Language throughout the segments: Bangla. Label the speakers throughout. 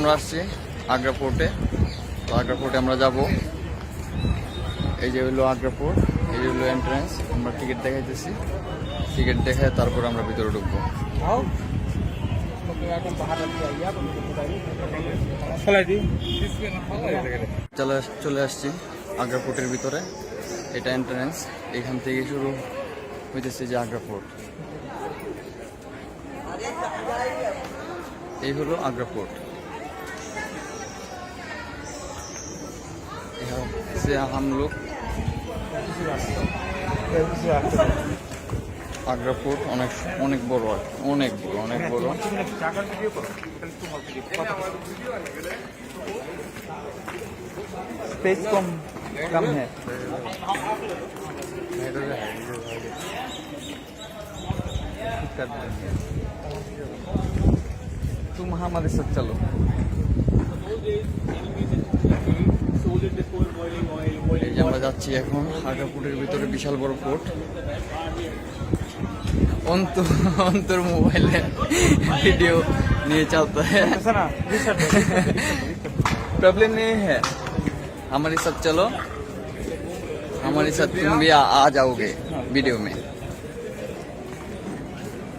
Speaker 1: আমরা আসছি আগ্রা পোর্টে তো আগ্রা পোর্টে আমরা যাব। এই যে হলো আগ্রা পোর্ট এই যে হলো এন্ট্রান্স আমরা টিকিট দেখাইতেছি। টিকিট দেখে তারপর আমরা ভিতরে ঢুকবো। চলে চলে আসছি আগ্রা পোর্টের ভিতরে। এটা এন্ট্রান্স এখান থেকে শুরু হইতেছে যে আগ্রা পোর্ট এই হলো আগ্রা পোর্ট से हम लोग আগ্রা পোর্ট অনেক অনেক বড় আর কি, অনেক বড় অনেক বড়
Speaker 2: स्पेस कम कम है कर देंगे। तुम हमारे साथ चलो
Speaker 1: এই যে আমরা যাচ্ছি এখন আগ্রা পোর্টের ভিতরে বিশাল বড় পোর্ট অন্তর অন্তর মোবাইলে ভিডিও নিয়ে चलता है
Speaker 2: ऐसा ना रिसर्च
Speaker 1: प्रॉब्लम नहीं है हमारे साथ चलो हमारे साथ तुम भी आ, आ जाओगे वीडियो में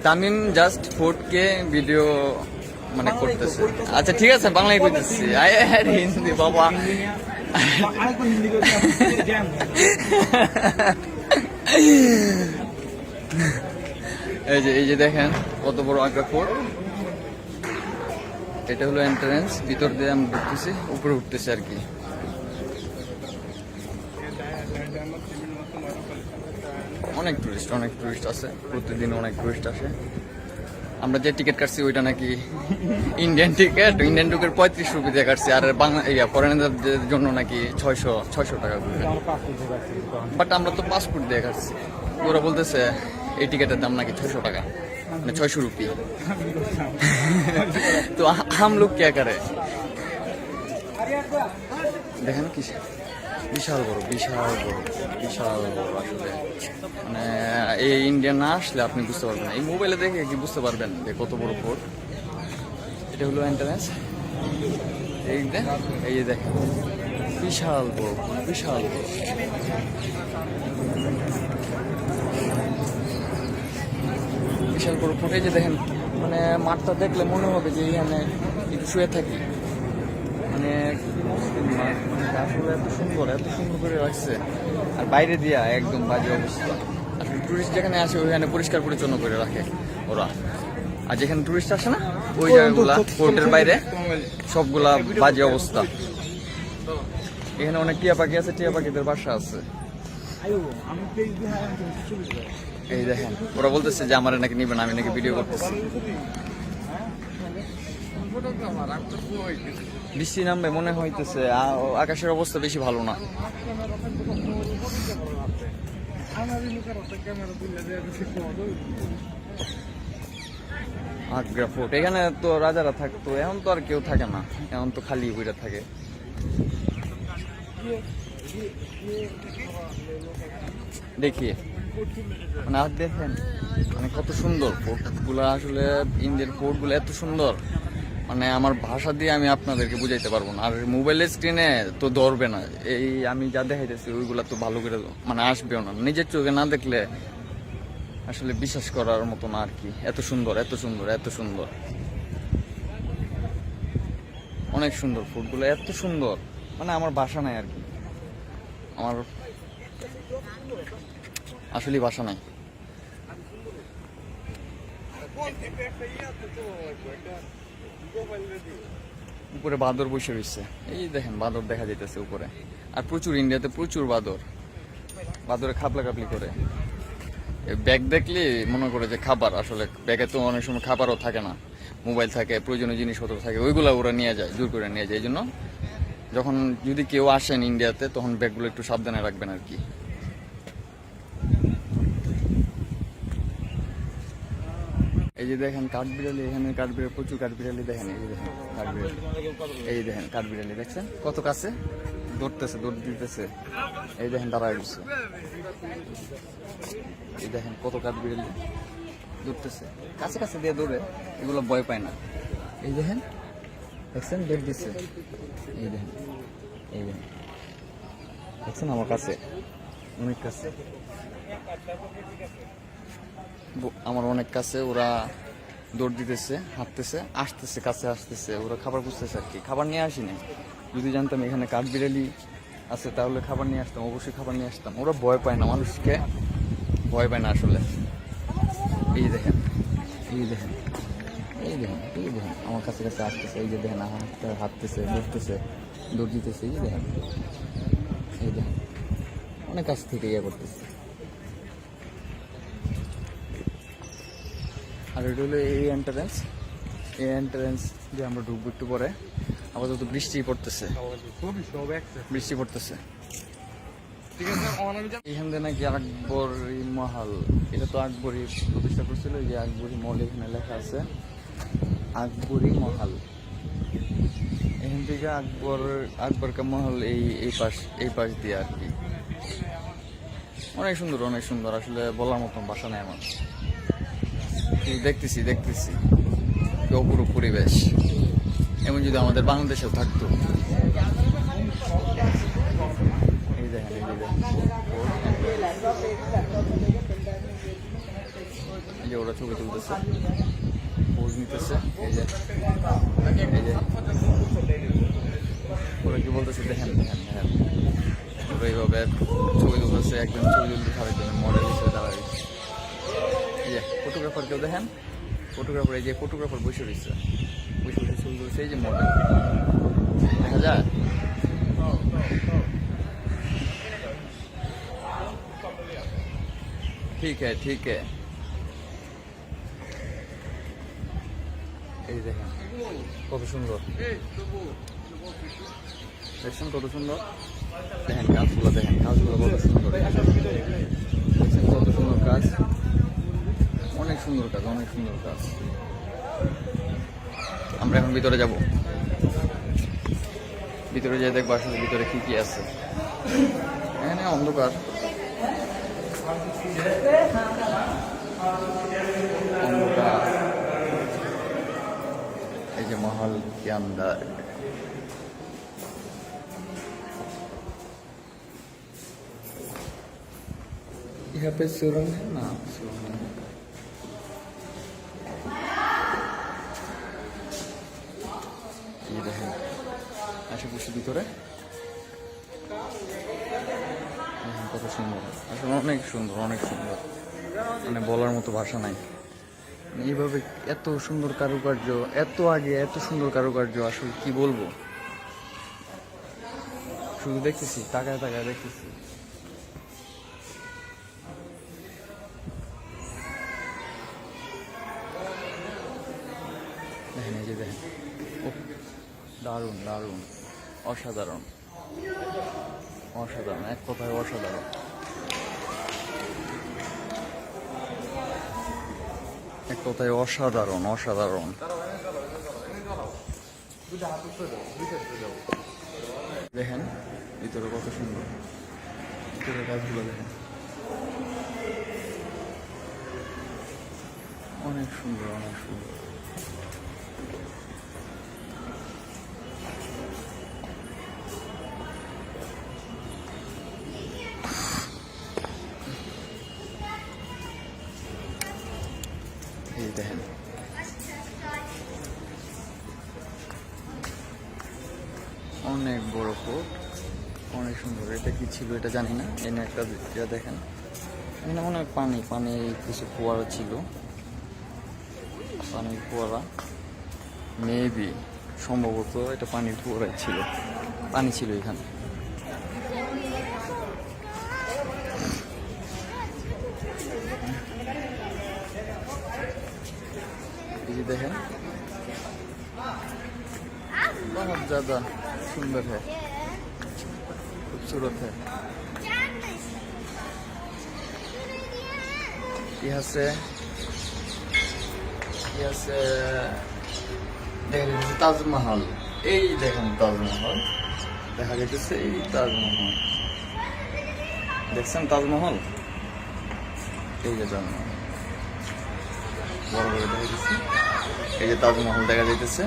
Speaker 1: তামিম জাস্ট ফোর্টকে ভিডিও মানে করতেছে আচ্ছা ঠিক আছে বাংলায় কইতেছি আয় আয় হিন্দি বাবা এই যে এই যে দেখেন, কত বড় আগ্রা ফোর্ট। এটা হলো এন্ট্রেন্স ভিতর দিয়ে আমি ঢুকতেছি উপরে উঠতেছি আর কি। অনেক টুরিস্ট অনেক টুরিস্ট আছে, প্রতিদিন অনেক টুরিস্ট আসে। আমরা যে টিকিট কাটছি, ওইটা নাকি ইন্ডিয়ান টিকিট ইন্ডিয়ান টিকিট পঁয়ত্রিশ রুপি দিয়ে কাটছি, আর বাংলা ইয়া ফরেনারদের জন্য নাকি ছয়শো ছয়শো টাকা বাট আমরা তো পাসপোর্ট দিয়ে কাটছি। ওরা বলতেছে, এই টিকিটের দাম নাকি ছয়শো টাকা মানে ছয়শো রুপি। তো হাম লোক কে করে দেখেন কি বিশাল বড় বিশাল বড় বিশাল বড় আসলে। মানে এই ইন্ডিয়া না আসলে আপনি বুঝতে পারবেন না। এই মোবাইলে দেখে কি বুঝতে পারবেন যে কত বড় পোর্ট এটা হলো এন্ট্রান্স এই যে এই যে দেখেন। বিশাল বড় বিশাল বড়। বিশাল বড় এই যে দেখেন মানে মাঠটা দেখলে মনে হবে যে এখানে শুয়ে থাকি। মানে মানে এত সুন্দর এত সুন্দর করে রাখছে। আর বাইরে দিয়া একদম বাজে অবস্থা। আর টুরিস্ট যেখানে আসে ওইখানে পরিষ্কার পরিচ্ছন্ন করে রাখে ওরা। আর যেখানে টুরিস্ট আসে না ওই জায়গাগুলা পোর্টের বাইরে সবগুলা বাজে অবস্থা। এখানে অনেক টিয়া পাখি আছে টিয়া পাখিদের বাসা আছে। এই দেখেন ওরা বলতেছে যে আমার নাকি নিবেন আমি নাকি ভিডিও করতেছি। বৃষ্টি নামবে, মনে হইতেছে আকাশের অবস্থা বেশি ভালো না। আগ্রা ফোর্ট, এখানে তো রাজারা থাকতো এখন তো আর কেউ থাকে না, এখন তো খালি বইটা থাকে। দেখিয়ে মানে আর দেখেন মানে কত সুন্দর ফোর্টগুলা আসলে ইন্ডিয়ার পোর্টগুলো এত সুন্দর। মানে আমার ভাষা দিয়ে আমি আপনাদেরকে বুঝাইতে পারব না। আর মোবাইলের স্ক্রিনে তো ধরবে না। এই আমি যা দেখাইতেছি, ওইগুলা তো ভালো করে মানে আসবেও না। নিজের চোখে না দেখলে আসলে বিশ্বাস করার মতো না আর কি। এত সুন্দর এত সুন্দর এত সুন্দর। অনেক সুন্দর ফুটগুলো এত সুন্দর। মানে আমার বাসা নাই আর কি। আমার আসলে বাসা নাই। উপরে বাঁদর বসে রয়েছে। এই দেখেন বাঁদর দেখা যাইতেছে উপরে। আর প্রচুর ইন্ডিয়াতে প্রচুর বাঁদর। বাঁদরে খাপলা খাপলি করে। ব্যাগ দেখলে মনে করে যে খাবার, আসলে ব্যাগে তো অনেক সময় খাবারও থাকে না। মোবাইল থাকে, প্রয়োজনীয় জিনিসপত্র থাকে, ওইগুলো ওরা নিয়ে যায়, জোর করে নিয়ে যায়। এই জন্য যখন যদি কেউ আসেন ইন্ডিয়াতে, তখন ব্যাগগুলো একটু সাবধানে রাখবেন আর কি। যে দেখেন কাঠবিড়ালি এখানে কাঠ কাঠবিড়ালি প্রচুর কাঠবিড়ালি দেখেন, এই দেখেন কাঠবিড়ালি এই যে দেখেন কাঠবিড়ালি দেখছেন? কত কাছে? দৌড়তেছে, দৌড় দিতেছে। এই দেখেন দাঁড়ায় গেছে এই দেখেন কত কাঠবিড়ালি দৌড়তেছে। কাছে কাছে দিয়ে দৌড়ে, এগুলো ভয় পায় না। এই দেখেন, দেখছেন? বেড দিচ্ছে এই দেখেন এই দেখেন। দেখছেন আমার কাছে? অনেক কাছে। আমার অনেক কাছে ওরা দৌড় দিতেছে, হাঁটতেছে, আসতেছে, কাছে আসতেছে, ওরা খাবার খুঁজতেছে আর কি। খাবার নিয়ে আসিনি। যদি জানতাম এখানে কাঠ বিড়ালি আছে, তাহলে খাবার নিয়ে আসতাম, অবশ্যই খাবার নিয়ে আসতাম। ওরা ভয় পায় না, মানুষকে ভয় পায় না আসলে। এই দেখেন এই দেখেন এই দেখেন এই দেখেন, আমার কাছে কাছে আসতেছে, এই যে দেখেন আমার হাঁটতেছে, দৌড়তেছে, দৌড় দিতেছে, এই দেখেন এই দেখেন, অনেক কাছ থেকে ইয়ে করতেছে। আর এটা হলো এই এন্ট্রান্স এই এন্ট্রান্স দিয়ে আমরা ঢুকবো একটু পরে। আপাতত বৃষ্টি পড়তেছে। বৃষ্টি পড়তেছে। এখান থেকে নাকি আকবরী মহল। এটা তো আকবরী প্রতিষ্ঠা করছিল যে আকবরী মহল এখানে লেখা আছে। আকবরী মহল। এখান থেকে আকবর আকবর কা মহল এই এই পাশ এই পাশ দিয়ে আর কি। অনেক সুন্দর অনেক সুন্দর। আসলে বলার মতন ভাষা নেই আমার। দেখতেছি দেখতেছি। কি অপরূপ পরিবেশ। এমন যদি আমাদের বাংলাদেশেও থাকতো। এই ওরা ছবি তুলতেছে। পোজ নিতেছে। এই যে। এই যে। ওরা কি বলতেছে? দেখেন দেখেন দেখেন। ওরা এইভাবে ছবি তুলতেছে, একজন ছবি তুলতে আরেকজন মডেল হিসেবে। এই যে ফটোগ্রাফার কেউ দেখেন ফটোগ্রাফার এই যে ফটোগ্রাফার বসে রয়েছে বসে বসে ছবি তুলছে এই যে মডেল দেখা যায় ठीक है ठीक है এই দেখেন কত সুন্দর দেখছেন কত সুন্দর দেখেন কাজগুলো দেখেন কাজগুলো কত সুন্দর দেখছেন কত সুন্দর কাজ অনেক সুন্দর কাজ অনেক সুন্দর কাজ আমরা এখন ভিতরে যাব ভিতরে যেয়ে দেখবো আসলে ভিতরে কি কি আছে এখানে অন্ধকার অন্ধকার এই যে মহল के अंदर यहाँ पे सुरंग है ना सुरंग ভিতরে। কত সুন্দর। আসলে অনেক সুন্দর অনেক সুন্দর। মানে বলার মতো ভাষা নাই। মানে এইভাবে এত সুন্দর কারুকার্য এত আগে এত সুন্দর কারুকার্য আসলে কি বলব? শুধু দেখতেছি তাকায় তাকায় দেখতেছি। দেখেন এই যে দেখেন। ওহ, দারুণ দারুণ। অসাধারণ। অসাধারণ, এক কথায় অসাধারণ। এক কথায় অসাধারণ অসাধারণ। দেখেন, ভিতরে কত সুন্দর। ভিতরে গাছগুলো দেখেন। অনেক সুন্দর অনেক সুন্দর। ছিল এটা জানি না। এনে একটা যা দেখেন। এখানে মনে হয় পানি পানি কিছু ফোয়ারা ছিল। পানির ফোয়ারা মেবি সম্ভবত এটা পানির ফোয়ারাই ছিল। পানি ছিল এখানে। দেখেন। দাদা সুন্দর হয়। ज़्यादा सुंदर है खूबसूरत है यहाँ से यहाँ से দেখেন তাজমহল এই দেখেন তাজমহল দেখা যাইতেছে এই তাজমহল দেখছেন তাজমহল এই যে তাজমহল বড় করে দেখা যাচ্ছে এই যে তাজমহল দেখা যাইতেছে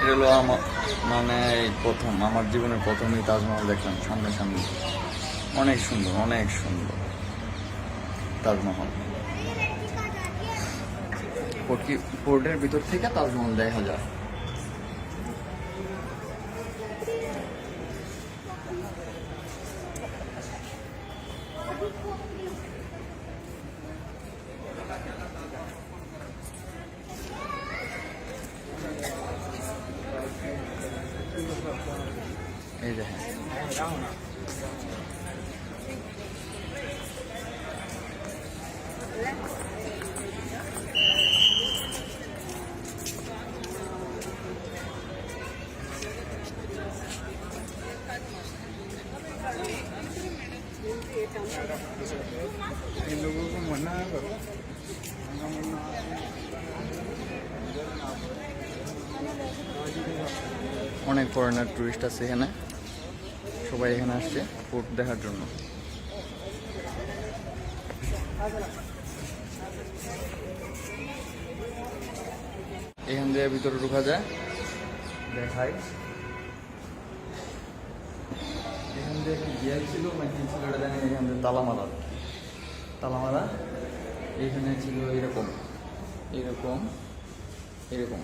Speaker 1: এটা হলো আমার মানে প্রথম, আমার জীবনের প্রথমই তাজমহল দেখলাম, সামনে সামনে। অনেক সুন্দর অনেক সুন্দর তাজমহল। পোর্ট- পোর্টের ভিতর থেকে তাজমহল দেখা যায় এই দেখেন
Speaker 2: इन लोगों को मना करो
Speaker 1: অনেক ফরেনার টুরিস্ট আছে এখানে সবাই এখানে আসছে পোর্ট দেখার জন্য এখান দিয়ে ভিতরে ঢোকা যায় দেখাই এখান দিয়ে গিয়ার ছিল না কি ছিল এটা জানি এখান দিয়ে তালা মারা এখানে ছিল এরকম এরকম এরকম।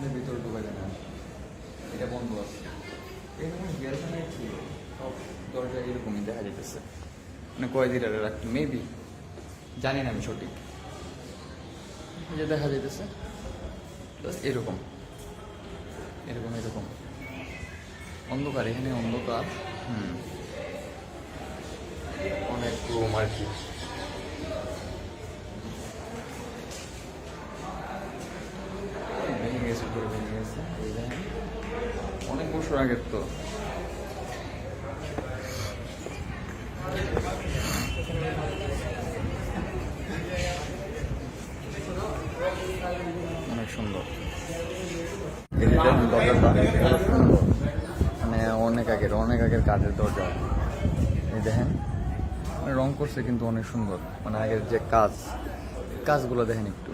Speaker 1: দিয়ে ভিতরে ঢোকা যায় না এটা বন্ধ আছে। এখানে গিয়ারখানে ছিল সব দরজা এরকমই দেখা যেতেছে মানে কয়দিন আগে রাখতো মেবি জানি না আমি সঠিক। যে দেখা যেতেছে এরকম। এরকম এরকম। অন্ধকার এখানে অন্ধকার। হুম। অনেক রুম আর কি। ভেঙে গেছে, পুরো ভেঙে অনেক বছর আগের তো। অনেক সুন্দর এই যে দেখেন দরজাটা কত সুন্দর। মানে অনেক আগের অনেক আগের কাঠের দরজা। এই দেখেন মানে রং করছে কিন্তু অনেক সুন্দর। মানে আগের যে কাজ, কাজগুলো দেখেন একটু।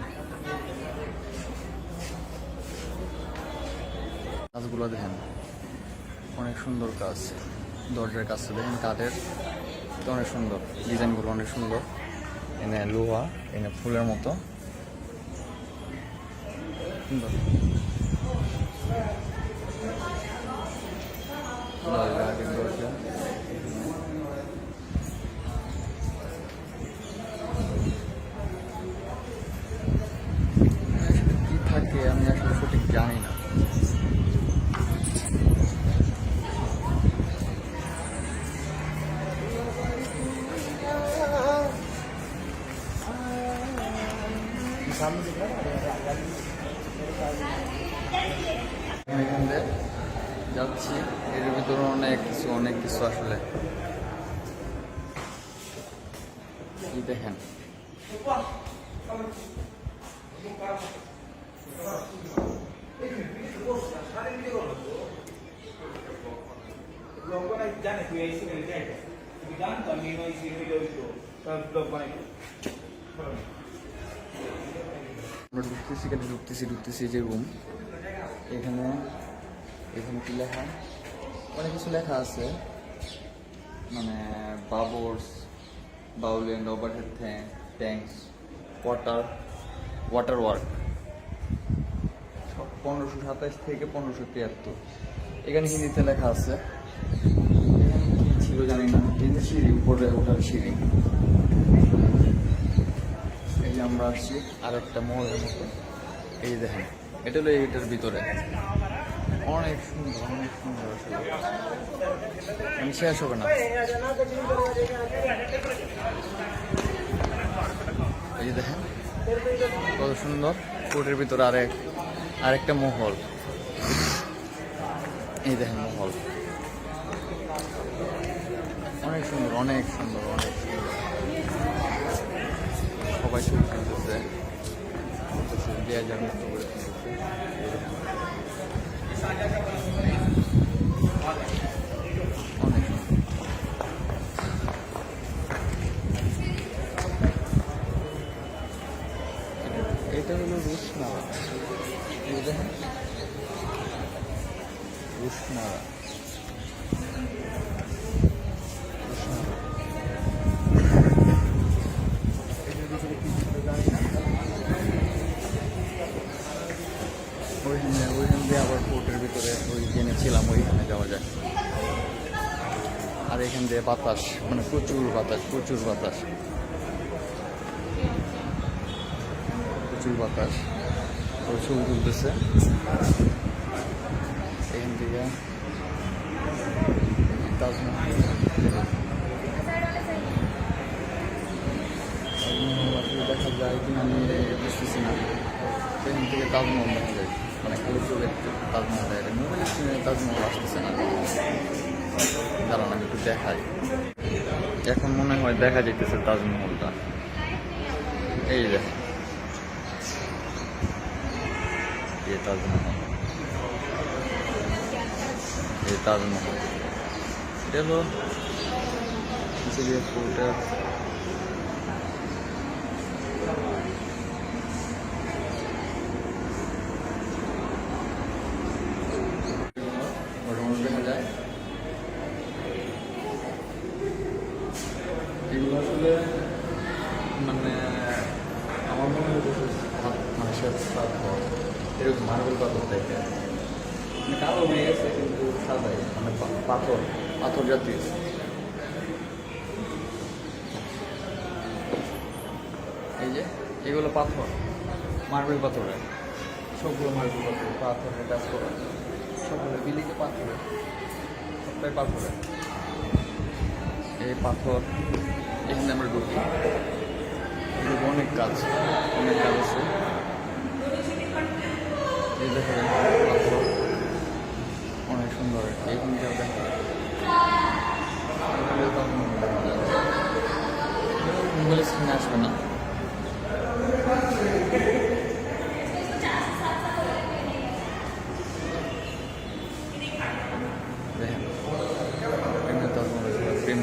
Speaker 1: কাজগুলো দেখেন, অনেক সুন্দর কাজ। দরজার কাজটা দেখেন, কাঠের। তো অনেক সুন্দর, ডিজাইনগুলো অনেক সুন্দর। এনে লোহা, এনে ফুলের মতো। সুন্দর। দরজা, ঢুকতেছি ঢুকতেছি যে রুম এখানে এখানে কি লেখা? অনেক কিছু লেখা আছে। মানে বাবরস বাউলেন্ড overhead tanks water water work পনেরোশো সাতাশ থেকে পনেরোশো তিয়াত্তর। এখানে হিন্দিতে লেখা আছে। ছিল জানি না। যে সিঁড়ি, উপরে ওঠার সিঁড়ি। এই আমরা আসছি আর একটা মহলের মতো এই যে দেখেন, এটা হলো এইটার ভিতরে। অনেক সুন্দর অনেক সুন্দর আসলে। শেষ হবে না। এই যে দেখেন, কত সুন্দর। কোর্টের ভিতরে আরেক, আরেকটা মহল। এই দেখেন মহল। অনেক সুন্দর অনেক সুন্দর অনেক সুন্দর। সবাই ছবি তুলতেছে তুলতেছে, যে আবার পোর্টের ভিতরে ওই জেনেছিলাম ওইখানে যাওয়া যায়। আর এখান দিয়ে বাতাস মানে প্রচুর বাতাস প্রচুর বাতাস। প্রচুর বাতাস ও ছবি তুলতেছে। এখান থেকে তাজমহল। দেখা যায় কিনা আমি বুঝতেছি না। সেখান থেকে তাজমহল দেখা ওই যুগের তাজমহল দেখা তাজমহল আসতেছে না। দাঁড়ান আমি একটু দেখাই এখন মনে হয় দেখা যাইতেছে তাজমহলটা। এই দেখেন এই তাজমহল। এই তাজমহল। পাথর পাথর জাতীয় এই যে, এগুলো পাথর, মার্বেল পাথরের সবগুলো মার্বেল পাথর পাথরের কাজ করা। সবগুলো বিলিকে পাথরের সবটাই পাথরের এই পাথর, এখানে আমরা ঢুকি। অনেক কাজ অনেক কাজ আছে। এই দেখেন পাথর। সুন্দর তো আপনার দেখা যায়। মোবাইলের আসবে না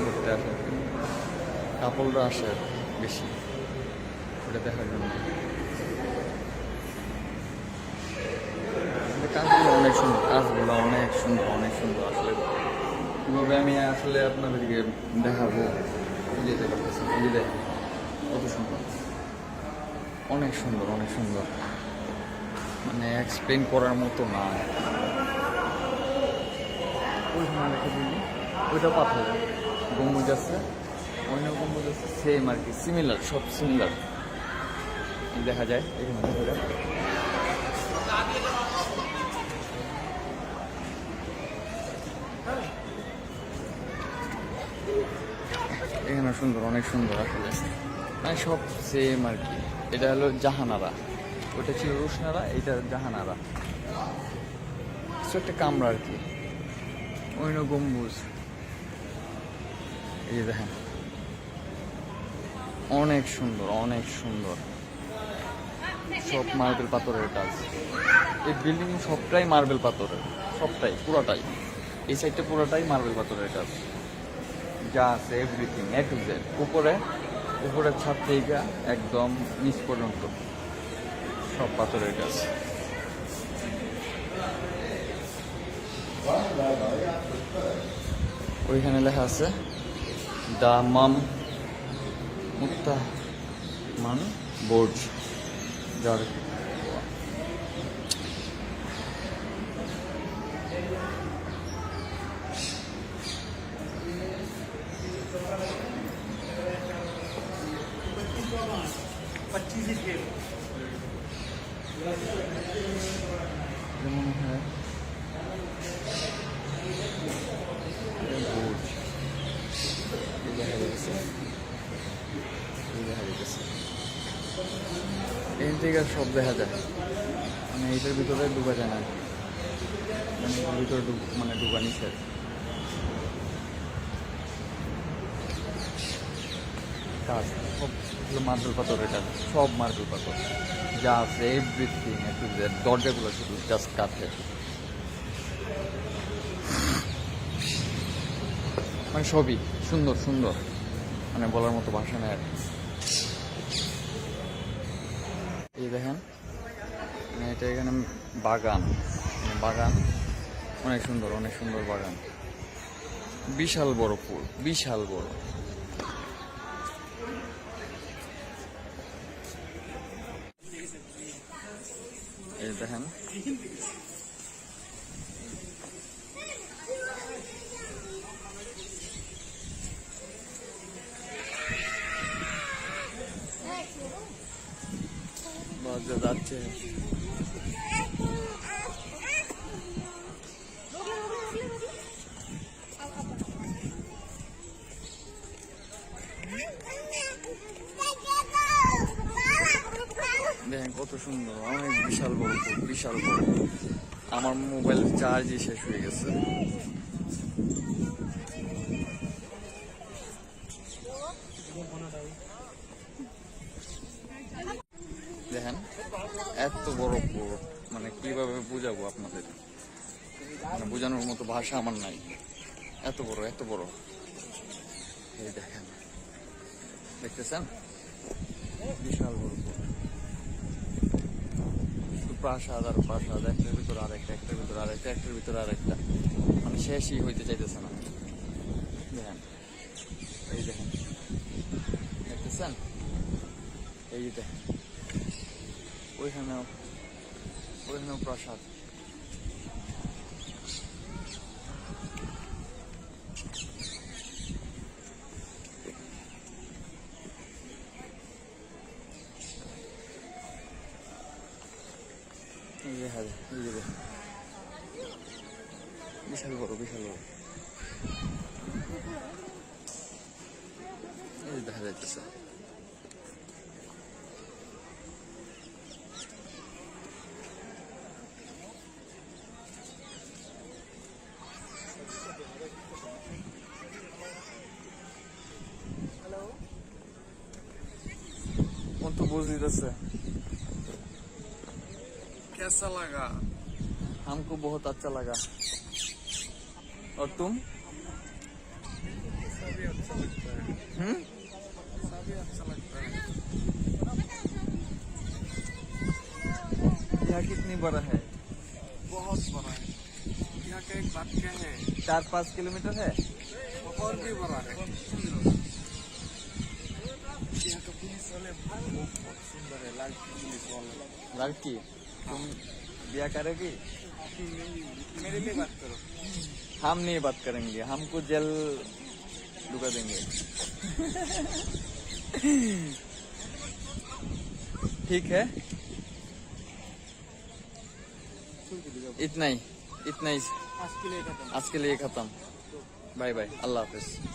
Speaker 1: করতে আসে কাপড়রা আসে বেশি ওটা দেখার জন্য কিন্তু কাজগুলো অনেক সুন্দর। কাজগুলো অনেক সুন্দর অনেক সুন্দর। আসলে কীভাবে আমি আসলে আপনাদেরকে দেখাবো। যেতে পারতেছি যে দেখেন, কত সুন্দর। অনেক সুন্দর অনেক সুন্দর। মানে এক্সপ্লেন করার মতো না। ওইটা পাথর। গম্বুজ আছে, অন্য গম্বুজ আছে সেম আর কি সিমিলার সব সিমিলার দেখা যায়, এখানে দেখা যায়। এখানে সুন্দর, অনেক সুন্দর আসলে। মানে সব সেম আর কি। এটা হলো জাহানারা। ওটা ছিল রুশনারা এটা জাহানারা। একটা কামরা আর কি। অন্য গম্বুজ। এই যে দেখেন। অনেক সুন্দর অনেক সুন্দর। সব মার্বেল পাথরের কাজ। এই বিল্ডিং সবটাই মার্বেল পাথরের। সবটাই, পুরোটাই। এই সাইডটা পুরোটাই মার্বেল পাথরের কাজ। যা আছে এভরিথিং এ টু জেড উপরে উপরের ছাদ থেকে একদম নিচ পর্যন্ত। সব পাথরের কাজ ওইখানে লেখা আছে দা মাম মুক্তা মান বোর্ড। যার ভিতরে মানে কাজ, সব মার্বেল পাথরের কাজ সব মার্বেল পাথর। যা আছে এভরিথিং একটু দরজাগুলো শুধু জাস্ট কাঠের মানে সবই, সুন্দর সুন্দর। মানে বলার মতো ভাষা নেই আর। এই দেখেন মানে এটা এখানে বাগান। বাগান। অনেক সুন্দর অনেক সুন্দর বাগান। বিশাল বড় ফুল বিশাল বড়। দেখেন চার্জই শেষ হয়ে গেছে। দেখেন, এত বড় মানে কীভাবে বুঝাবো আপনাদের? মানে বোঝানোর মতো ভাষা আমার নাই। এত বড় এত বড়। এই দেখেন, দেখতেছেন? বিশাল বড় প্রাসাদ আর প্রাসাদ একটার ভিতর আরেকটা একটার ভিতর আরেকটা একটার ভিতর আরেকটা। মানে শেষই হইতে চাইতেছে না। দেখেন, এই দেখেন। দেখতেছেন? এই দেখেন। ওইখানেও ওইখানেও প্রাসাদ। زي هذا زي ده بيشحن برضه بيشحن برضه إيه ده حلال لسه Hello. Want?
Speaker 2: कैसा लगा?
Speaker 1: हमको बहुत अच्छा लगा। और तुम?
Speaker 2: सभी अच्छा लगता है
Speaker 1: हम्म?
Speaker 2: सभी अच्छा लगता है
Speaker 1: यह कितनी बड़ा है?
Speaker 2: बहुत बड़ा है। यहाँ का एक बात क्या है?
Speaker 1: चार पाँच किलोमीटर है?
Speaker 2: और भी बड़ा है। यहाँ का पुलिस वाले बहुत सुंदर है लाल पुलिस वाले।
Speaker 1: लड़की तुम बिया करोगी?
Speaker 2: मेरे लिए बात करो।
Speaker 1: हम नहीं बात करेंगे हमको जेल डुका देंगे। ठीक है? इतना ही इतना ही।
Speaker 2: आज के लिए खत्म।
Speaker 1: आज के लिए खत्म। बाय बाय अल्लाह हाफिज।